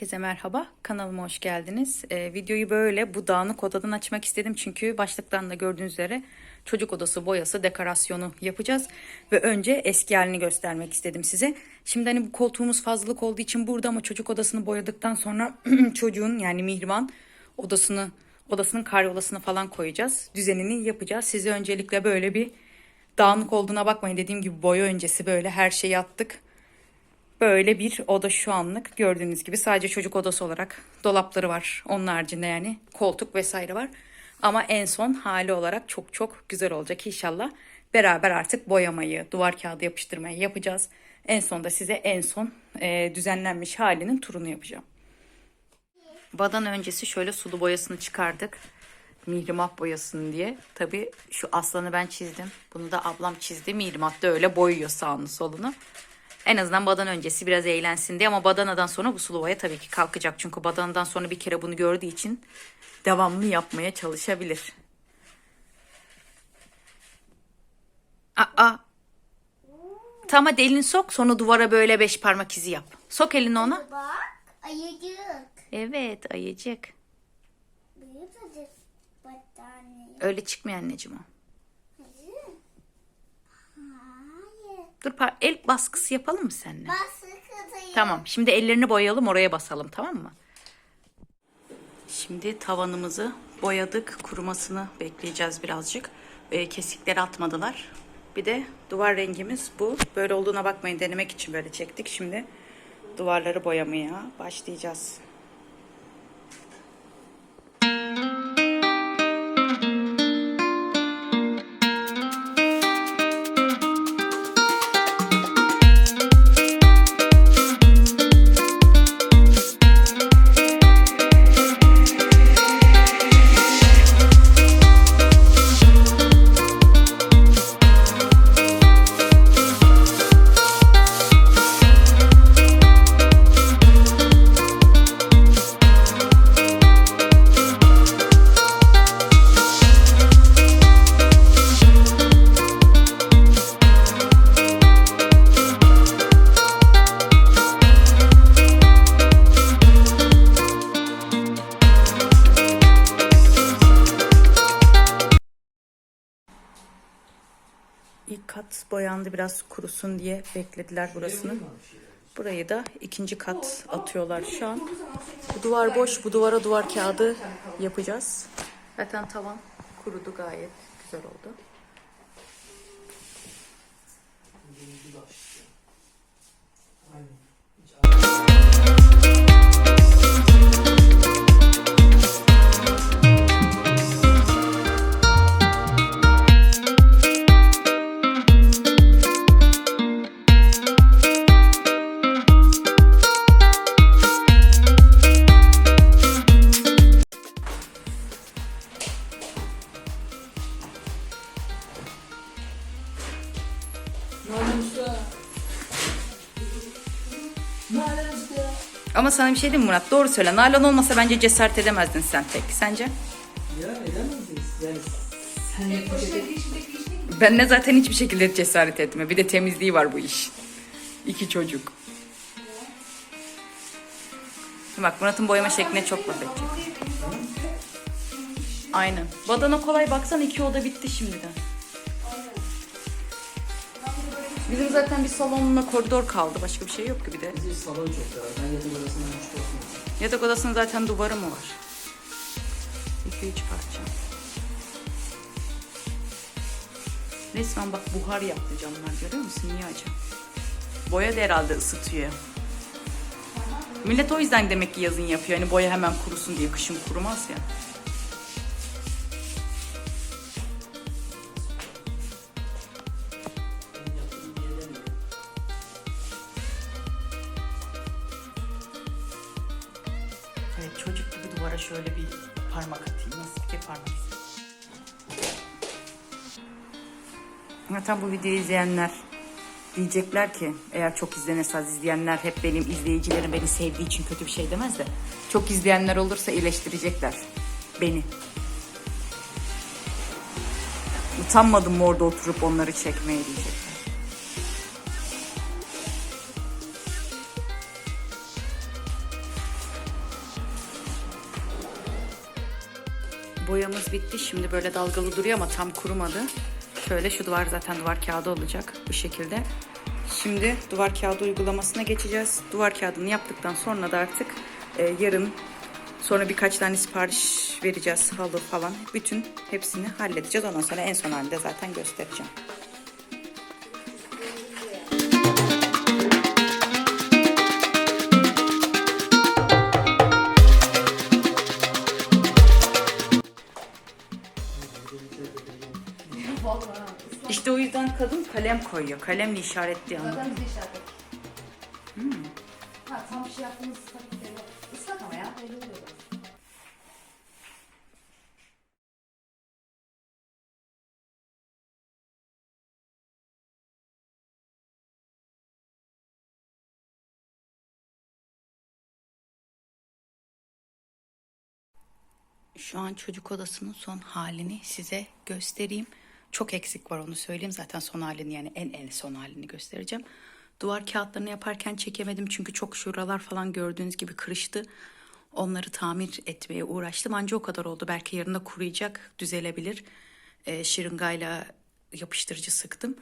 Herkese merhaba, kanalıma hoş geldiniz. Ee, videoyu böyle bu dağınık odadan açmak istedim çünkü başlıktan da gördüğünüz üzere çocuk odası boyası, dekorasyonu yapacağız. Ve önce eski halini göstermek istedim size. Şimdi hani bu koltuğumuz fazlalık olduğu için burada ama çocuk odasını boyadıktan sonra çocuğun yani Mihriban odasını, odasının karyolasını falan koyacağız. Düzenini yapacağız. Size öncelikle böyle bir dağınık olduğuna bakmayın. Dediğim gibi boya öncesi böyle her şeyi attık. Böyle bir oda şu anlık gördüğünüz gibi sadece çocuk odası olarak dolapları var. Onun haricinde yani koltuk vesaire var. Ama en son hali olarak çok çok güzel olacak inşallah. Beraber artık boyamayı, duvar kağıdı yapıştırmayı yapacağız. En son da size en son e, düzenlenmiş halinin turunu yapacağım. Badan öncesi şöyle sulu boyasını çıkardık. Mihrimah boyasını diye. Tabii şu aslanı ben çizdim. Bunu da ablam çizdi. Mihrimah da öyle boyuyor sağını solunu. En azından badan öncesi biraz eğlensin diye ama badanadan sonra bu sulu boya tabii ki kalkacak. Çünkü badanadan sonra bir kere bunu gördüğü için devamlı yapmaya çalışabilir. Aa. Tamam hadi elini sok sonra duvara böyle beş parmak izi yap. Sok elini ona. Bak ayıcık. Evet ayıcık. Öyle çıkmıyor anneciğim o. Dur el baskısı yapalım mı seninle? Bası kızıyım. Tamam. Şimdi ellerini boyayalım oraya basalım tamam mı? Şimdi tavanımızı boyadık. Kurumasını bekleyeceğiz birazcık. Ee, kesikleri atmadılar. Bir de duvar rengimiz bu. Böyle olduğuna bakmayın denemek için böyle çektik. Şimdi duvarları boyamaya başlayacağız. Boyandı biraz kurusun diye beklediler burasını. Burayı da ikinci kat atıyorlar şu an. Bu duvar boş. Bu duvara duvar kağıdı yapacağız. Zaten tavan kurudu gayet güzel oldu. Ama sana bir şey diyeyim mi Murat? Doğru söyle. Nalan olmasa bence cesaret edemezdin sen tek. Sence? Ya edemezdiniz. Yani sen yapacak Ben de zaten hiçbir şekilde cesaret etme. Bir de temizliği var bu iş. İki çocuk. Bak Murat'ın boyama şekline çok laf edecek. Aynen. Badana kolay baksan iki oda bitti şimdiden. Bizim zaten bir salonla koridor kaldı. Başka bir şey yok ki bir de. bizim salon çok dar. Ben yatak odasından üç olsun. Yatak odasının zaten duvarı mı var? İki üç parça. Resmen bak buhar yaptı camlar görüyor musun? Niye acaba? Boya da herhalde ısıtıyor. Millet o yüzden demek ki yazın yapıyor. Hani boya hemen kurusun diye kışın kurumaz ya. Çocuk gibi duvara şöyle bir parmak atayım. Nasıl bir parmak istedim. Zaten bu videoyu izleyenler diyecekler ki eğer çok izlenirse az izleyenler hep benim izleyicilerim beni sevdiği için kötü bir şey demez de çok izleyenler olursa iyileştirecekler beni. Utanmadım orada oturup onları çekmeye diyecekler. Boyamız bitti. Şimdi böyle dalgalı duruyor ama tam kurumadı. Şöyle şu duvar zaten duvar kağıdı olacak bu şekilde. Şimdi duvar kağıdı uygulamasına geçeceğiz. Duvar kağıdını yaptıktan sonra da artık e, yarın sonra birkaç tane sipariş vereceğiz halı falan. Bütün hepsini halledeceğiz. Ondan sonra en son halinde zaten göstereceğim. Vallahi. İşte o yüzden kadın kalem koyuyor. Kalemle işaretliyor. anladın Zaten mı? bize işaret et. Ha tam bir şey yaptığımız tabii ki yok. Islak ama ya. Belli oluyor. Şu an çocuk odasının son halini size göstereyim. Çok eksik var onu söyleyeyim. Zaten son halini yani en en son halini göstereceğim. Duvar kağıtlarını yaparken çekemedim çünkü çok şuralar falan gördüğünüz gibi kırıştı. Onları tamir etmeye uğraştım. Anca o kadar oldu. Belki yarın da kuruyacak, düzelebilir. Ee, şırıngayla yapıştırıcı sıktım.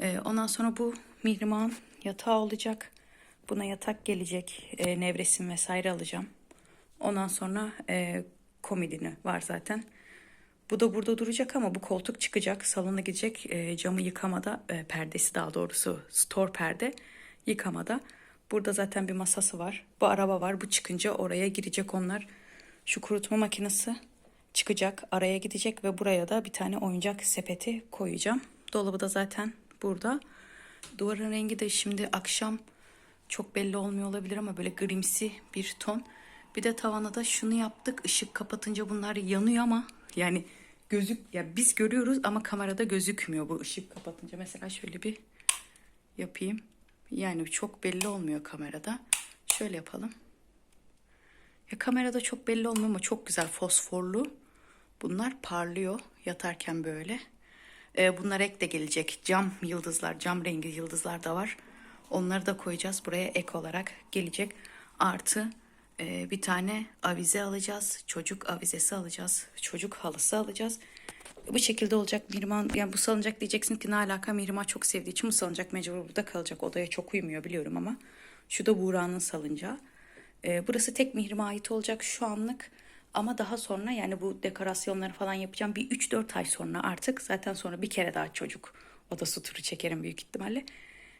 Ee, ondan sonra bu mihrimahın yatağı olacak. Buna yatak gelecek. Ee, nevresim vesaire alacağım. Ondan sonra e, komodini var zaten. Bu da burada duracak ama bu koltuk çıkacak. Salona gidecek. E, camı yıkamada, e, perdesi daha doğrusu store perde yıkamada. Burada zaten bir masası var. Bu araba var. Bu çıkınca oraya girecek onlar. Şu kurutma makinesi çıkacak. Araya gidecek ve buraya da bir tane oyuncak sepeti koyacağım. Dolabı da zaten burada. Duvarın rengi de şimdi akşam çok belli olmuyor olabilir ama böyle grimsi bir ton. Bir de tavana da şunu yaptık. Işık kapatınca bunlar yanıyor ama yani gözük ya biz görüyoruz ama kamerada gözükmüyor bu ışık kapatınca. Mesela şöyle bir yapayım. Yani çok belli olmuyor kamerada. Şöyle yapalım. Ya kamerada çok belli olmuyor ama çok güzel fosforlu. Bunlar parlıyor yatarken böyle. Ee, bunlar ek de gelecek. Cam yıldızlar, cam rengi yıldızlar da var. Onları da koyacağız. Buraya ek olarak gelecek. Artı e, bir tane avize alacağız. Çocuk avizesi alacağız. Çocuk halısı alacağız. Bu şekilde olacak. Mirman, yani bu salıncak diyeceksin ki ne alaka? Mirman çok sevdiği için bu salıncak mecbur burada kalacak. Odaya çok uymuyor biliyorum ama. Şu da Buğra'nın salıncağı. Ee, burası tek mihrime ait olacak şu anlık. Ama daha sonra yani bu dekorasyonları falan yapacağım. Bir 3-4 ay sonra artık zaten sonra bir kere daha çocuk odası turu çekerim büyük ihtimalle.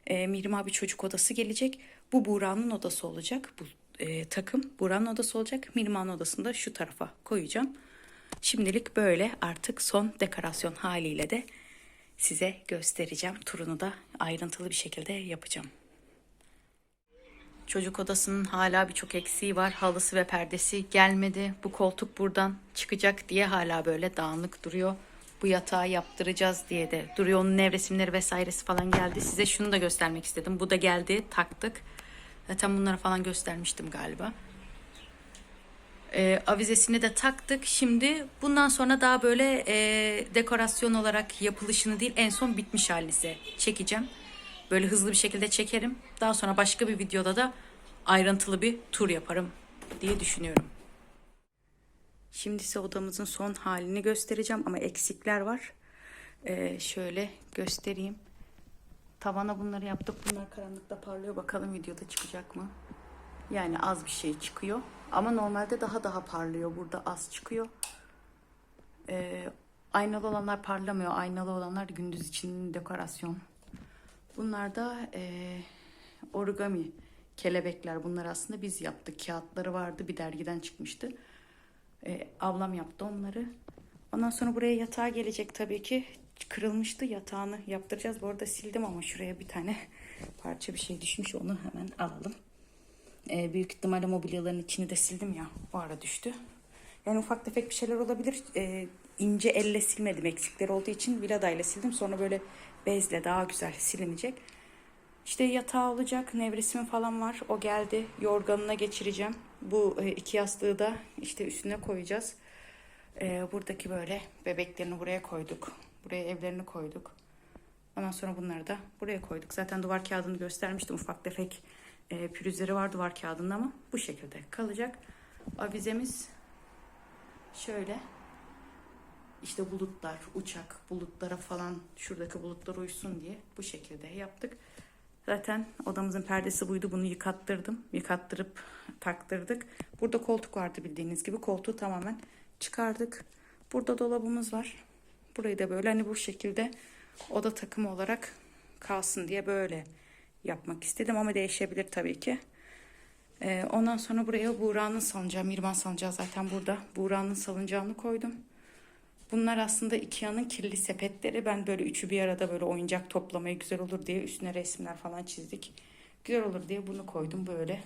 Ee, Mihrim abi çocuk odası gelecek. Bu Buğra'nın odası olacak. Bu e, takım Buğra'nın odası olacak. Mihrimah'ın odasını da şu tarafa koyacağım. Şimdilik böyle artık son dekorasyon haliyle de size göstereceğim. Turunu da ayrıntılı bir şekilde yapacağım. Çocuk odasının hala birçok eksiği var. Halısı ve perdesi gelmedi. Bu koltuk buradan çıkacak diye hala böyle dağınık duruyor. Bu yatağı yaptıracağız diye de duruyor. Onun nevresimleri vesairesi falan geldi. Size şunu da göstermek istedim. Bu da geldi. Taktık. Zaten bunları falan göstermiştim galiba. Ee, avizesini de taktık. Şimdi bundan sonra daha böyle e, dekorasyon olarak yapılışını değil en son bitmiş halini size çekeceğim. Böyle hızlı bir şekilde çekerim. Daha sonra başka bir videoda da ayrıntılı bir tur yaparım diye düşünüyorum. Şimdi size odamızın son halini göstereceğim ama eksikler var. Ee, şöyle göstereyim. Tavana bunları yaptık. Bunlar karanlıkta parlıyor. Bakalım videoda çıkacak mı? Yani az bir şey çıkıyor. Ama normalde daha daha parlıyor. Burada az çıkıyor. Ee, aynalı olanlar parlamıyor. Aynalı olanlar gündüz için dekorasyon. Bunlar da eee, origami kelebekler. Bunlar aslında biz yaptık. Kağıtları vardı. Bir dergiden çıkmıştı. Eee, ablam yaptı onları. Ondan sonra buraya yatağı gelecek tabii ki. Kırılmıştı. Yatağını yaptıracağız. Bu arada sildim ama şuraya bir tane parça bir şey düşmüş. Onu hemen alalım. Eee, büyük ihtimalle mobilyaların içini de sildim ya. O ara düştü. Yani ufak tefek bir şeyler olabilir. Ee, ince elle silmedim eksikleri olduğu için viladayla sildim. Sonra böyle bezle daha güzel silinecek. İşte yatağı olacak, nevresimi falan var. O geldi. Yorganına geçireceğim. Bu e, iki yastığı da işte üstüne koyacağız. Ee, buradaki böyle bebeklerini buraya koyduk. Buraya evlerini koyduk. Ondan sonra bunları da buraya koyduk. Zaten duvar kağıdını göstermiştim. Ufak tefek e, pürüzleri var duvar kağıdında ama bu şekilde kalacak. Avizemiz Şöyle. işte bulutlar, uçak, bulutlara falan şuradaki bulutlar uysun diye bu şekilde yaptık. Zaten odamızın perdesi buydu. Bunu yıkattırdım. Yıkattırıp taktırdık. Burada koltuk vardı bildiğiniz gibi. Koltuğu tamamen çıkardık. Burada dolabımız var. Burayı da böyle hani bu şekilde oda takımı olarak kalsın diye böyle yapmak istedim ama değişebilir tabii ki. Ee, ondan sonra buraya Buğra'nın salıncağı, Mirvan salıncağı zaten burada. Buğra'nın salıncağını koydum. Bunlar aslında Ikea'nın kirli sepetleri. Ben böyle üçü bir arada böyle oyuncak toplamaya güzel olur diye üstüne resimler falan çizdik. Güzel olur diye bunu koydum böyle.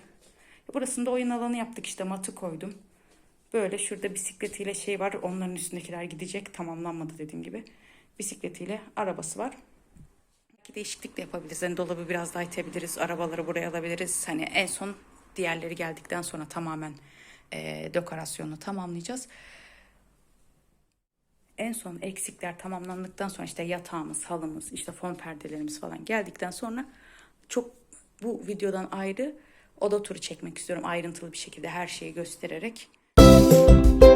Burasında oyun alanı yaptık işte matı koydum. Böyle şurada bisikletiyle şey var. Onların üstündekiler gidecek. Tamamlanmadı dediğim gibi. Bisikletiyle arabası var. Belki değişiklik de yapabiliriz. Hani dolabı biraz daha itebiliriz. Arabaları buraya alabiliriz. Hani en son diğerleri geldikten sonra tamamen e, dekorasyonu tamamlayacağız. En son eksikler tamamlandıktan sonra işte yatağımız, halımız, işte fon perdelerimiz falan geldikten sonra çok bu videodan ayrı oda turu çekmek istiyorum. Ayrıntılı bir şekilde her şeyi göstererek. Thank you.